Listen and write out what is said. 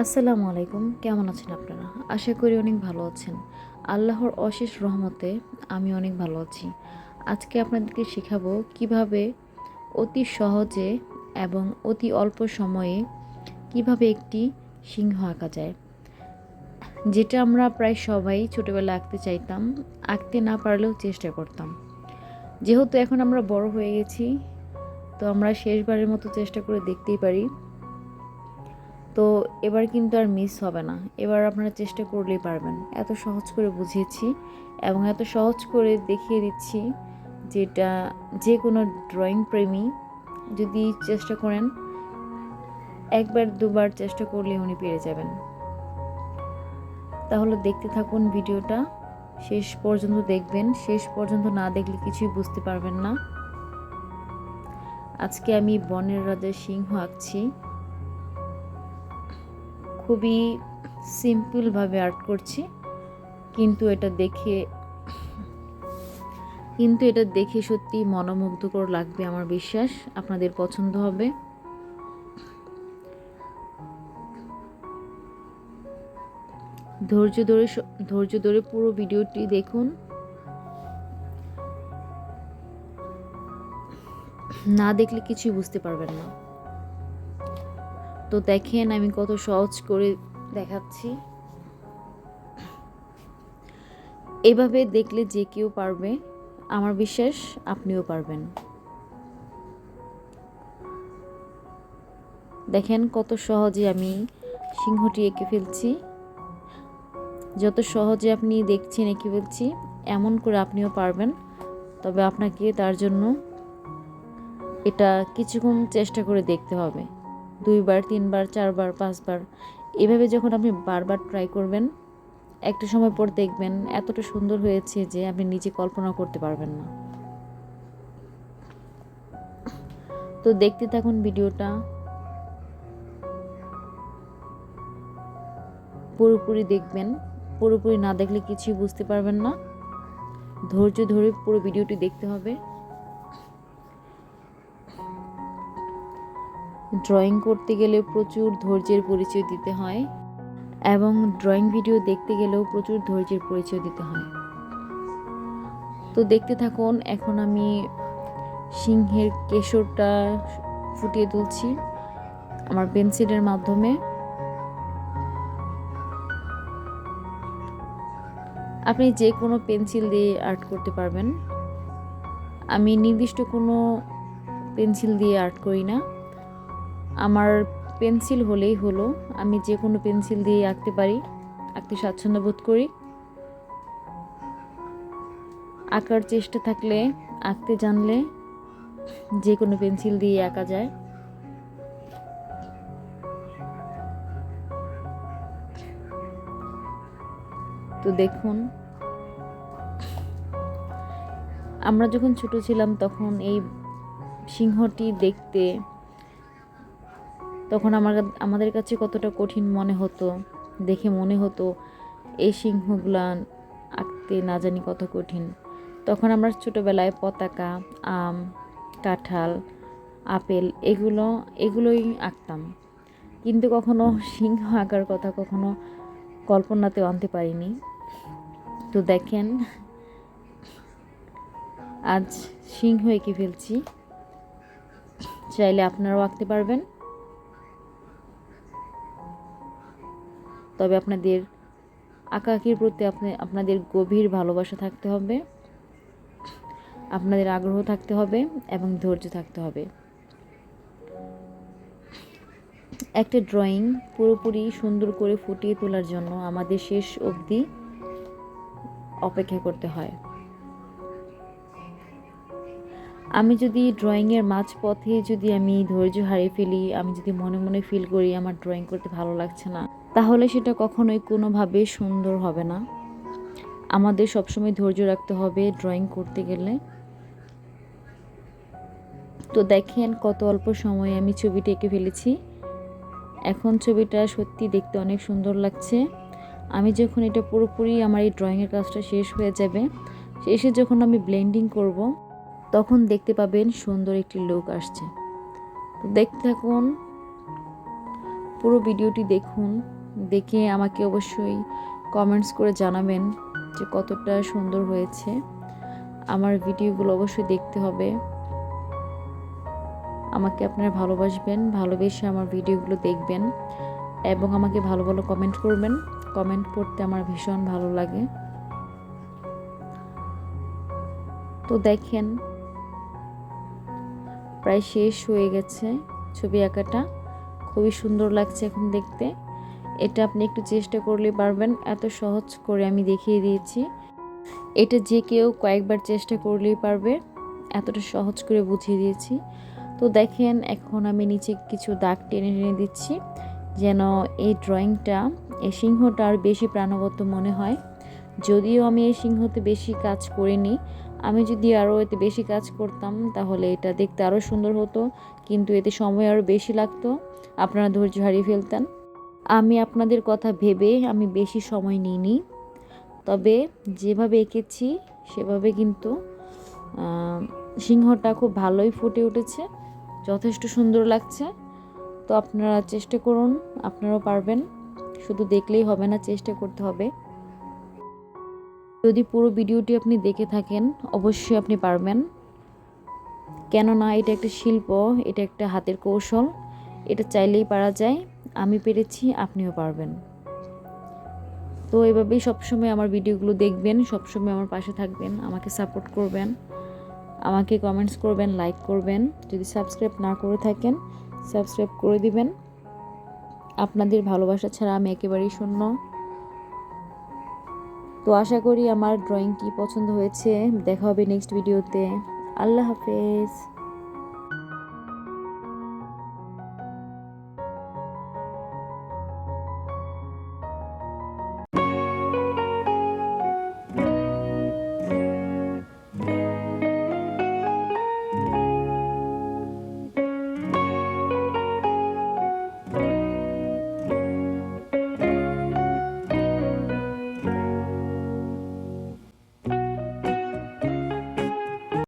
আসসালামু আলাইকুম। কেমন আছেন আপনারা? আশা করি অনেক ভালো আছেন। আল্লাহর অশেষ রহমতে আমি অনেক ভালো আছি। আজকে আপনাদেরকে শেখাবো কীভাবে অতি সহজে এবং অতি অল্প সময়ে কীভাবে একটি সিংহ আঁকা যায়। যেটা আমরা প্রায় সবাই ছোটোবেলা আঁকতে চাইতাম, আঁকতে না পারলেও চেষ্টা করতাম। যেহেতু এখন আমরা বড় হয়ে গেছি, তো আমরা শেষবারের মতো চেষ্টা করে দেখতেই পারি তো এবার কিন্তু আর মিস হবে না। এবার আপনারা চেষ্টা করলেই পারবেন। এত সহজ করে বুঝিয়েছি এবং এত সহজ করে দেখিয়ে দিচ্ছি যেটা যে কোনো ড্রয়িং প্রেমী যদি চেষ্টা করেন, একবার দুবার চেষ্টা করলে উনি পেরে যাবেন। তাহলে দেখতে থাকুন ভিডিওটা। শেষ পর্যন্ত দেখবেন। শেষ পর্যন্ত না দেখলে কিছুই বুঝতে পারবেন না। আজকে আমি বনের রাজা সিংহ আঁকছি। খুবই সিম্পলভাবে আর্ট করছি, কিন্তু এটা দেখে, কিন্তু এটা দেখে সত্যি মনোমুগ্ধকর লাগবে আমার বিশ্বাস, আপনাদের পছন্দ হবে। ধৈর্য ধরে ধৈর্য ধরে পুরো ভিডিওটি দেখুন। না দেখলে কিছুই বুঝতে পারবেন না। তো দেখেন আমি কত সহজ করে দেখাচ্ছি। এভাবে দেখলে যে কেউ পারবে, আমার বিশ্বাস আপনিও পারবেন। দেখেন কত সহজে আমি সিংহটি এঁকে ফেলছি। যত সহজে আপনি দেখছেন এঁকে ফেলছি, এমন করে আপনিও পারবেন। তবে আপনাকে তার জন্য এটা কিছুক্ষণ চেষ্টা করে দেখতে হবে। দুইবার, তিনবার, চারবার, পাঁচবার। এভাবে যখন আপনি বারবার ট্রাই করবেন, একটা সময় পর দেখবেন এতটা সুন্দর হয়েছে যে আপনি নিজে কল্পনা করতে পারবেন না। তো দেখতে থাকুন ভিডিওটা। পুরোপুরি দেখবেন, পুরোপুরি না দেখলে কিছুই বুঝতে পারবেন না। ধৈর্য ধরে পুরো ভিডিওটি দেখতে হবে। ড্রয়িং করতে গেলে প্রচুর ধৈর্যের পরিচয় দিতে হয় এবং ড্রয়িং ভিডিও দেখতে গেলেও প্রচুর ধৈর্যের পরিচয় দিতে হয়। তো দেখতে থাকুন, এখন আমি সিংহের কেশরটা ফুটিয়ে তুলছি আমার পেন্সিলের মাধ্যমে। আপনি যে কোনো পেন্সিল দিয়ে আর্ট করতে পারবেন। আমি নির্দিষ্ট কোনো পেন্সিল দিয়ে আর্ট করি না। আমার পেন্সিল হলেই হলো। আমি যে কোনো পেন্সিল দিয়ে আঁকতে পারি, আঁকতে স্বাচ্ছন্দ্য বোধ করি। আঁকার চেষ্টা থাকলে, আঁকতে জানলে যে কোনো পেন্সিল দিয়ে আঁকা যায়। তো দেখুন, আমরা যখন ছোট ছিলাম তখন এই সিংহটি দেখতে তখন আমার আমাদের কাছে কতটা কঠিন মনে হতো, দেখে মনে হতো, এই সিংহগুলা আঁকতে না জানি কত কঠিন। তখন আমরা ছোটোবেলায় পতাকা, আম, কাঁঠাল, আপেল এগুলো, এগুলোই আঁকতাম। কিন্তু কখনো সিংহ আঁকার কথা কখনো কল্পনাতে আনতে পারিনি। তো দেখেন, আজ সিংহ এঁকে ফেলছি। চাইলে আপনারাও আঁকতে পারবেন। তবে আপনাদের আঁকাআঁকির প্রতি আপনি, আপনাদের গভীর ভালোবাসা থাকতে হবে, আপনাদের আগ্রহ থাকতে হবে এবং ধৈর্য থাকতে হবে। একটা ড্রয়িং পুরোপুরি সুন্দর করে ফুটিয়ে তোলার জন্য আমাদের শেষ অবধি অপেক্ষা করতে হয়। আমি যদি ড্রয়িংয়ের মাঝপথে যদি আমি ধৈর্য হারিয়ে ফেলি, আমি যদি মনে মনে ফিল করি আমার ড্রয়িং করতে ভালো লাগছে না তাহলে সেটা কখনোই কোনোভাবে সুন্দর হবে না। আমাদের সবসময় ধৈর্য রাখতে হবে ড্রয়িং করতে গেলে। তো দেখেন কত অল্প সময়ে আমি ছবিটা এঁকে ফেলেছি। এখন ছবিটা সত্যি দেখতে অনেক সুন্দর লাগছে। আমি যখন এটা পুরোপুরি আমার এই ড্রয়িংয়ের কাজটা শেষ হয়ে যাবে শেষে যখন আমি ব্লেন্ডিং করব, তখন দেখতে পাবেন সুন্দর একটি লুক আসছে। তো দেখতে থাকুন, পুরো ভিডিওটি দেখুন। দেখে আমাকে অবশ্যই কমেন্টস করে জানাবেন যে কতটা সুন্দর হয়েছে। আমার ভিডিওগুলো অবশ্যই দেখতে হবে। আমাকে আপনারা ভালোবাসবেন, ভালোবেসে আমার ভিডিওগুলো দেখবেন এবং আমাকে ভালো ভালো কমেন্ট করবেন। কমেন্ট পড়তে আমার ভীষণ ভালো লাগে। তো দেখেন, প্রায় শেষ হয়ে গেছে ছবি আঁকাটা। খুবই সুন্দর লাগছে এখন দেখতে। এটা আপনি একটু চেষ্টা করলে পারবেন। এত সহজ করে আমি দেখিয়ে দিয়েছি। এটা যে কেউ কয়েকবার চেষ্টা করলেই পারবে। এতটা সহজ করে বুঝিয়ে দিয়েছি। তো দেখেন, এখন আমি নিচে কিছু দাগ টেনে টেনে দিচ্ছি। যেন এই ড্রয়িংটা, এই সিংহটা আর বেশি প্রাণবন্ত মনে হয়। যদিও আমি এই সিংহতে বেশি কাজ করিনি। আমি যদি আরও এতে বেশি কাজ করতাম, তাহলে এটা দেখতে আরও সুন্দর হতো। কিন্তু এতে সময় আরও বেশি লাগতো। আপনারা ধৈর্য হারিয়ে ফেলতেন। আমি আপনাদের কথা ভেবে আমি বেশি সময় নিইনি। তবে যেভাবে এঁকেছি, সেভাবে কিন্তু সিংহটা খুব ভালোই ফুটে উঠেছে, যথেষ্ট সুন্দর লাগছে। তো আপনারা চেষ্টা করুন, আপনারাও পারবেন। শুধু দেখলেই হবে না, চেষ্টা করতে হবে। যদি পুরো ভিডিওটি আপনি দেখে থাকেন, অবশ্যই আপনি পারবেন। কেননা এটা একটা শিল্প, এটা একটা হাতের কৌশল, এটা চাইলেই পারা যায়। আমি পেরেছি, আপনিও পারবেন। তো এভাবেই সবসময় আমার ভিডিওগুলো দেখবেন, সবসময় আমার পাশে থাকবেন, আমাকে সাপোর্ট করবেন, আমাকে কমেন্টস করবেন, লাইক করবেন। যদি সাবস্ক্রাইব না করে থাকেন, সাবস্ক্রাইব করে দিবেন। আপনাদের ভালোবাসা ছাড়া আমি একেবারেই শূন্য। তো আশা করি আমার ড্রয়িংটি পছন্দ হয়েছে। দেখা হবে নেক্সট ভিডিওতে আল্লাহ হাফেজ।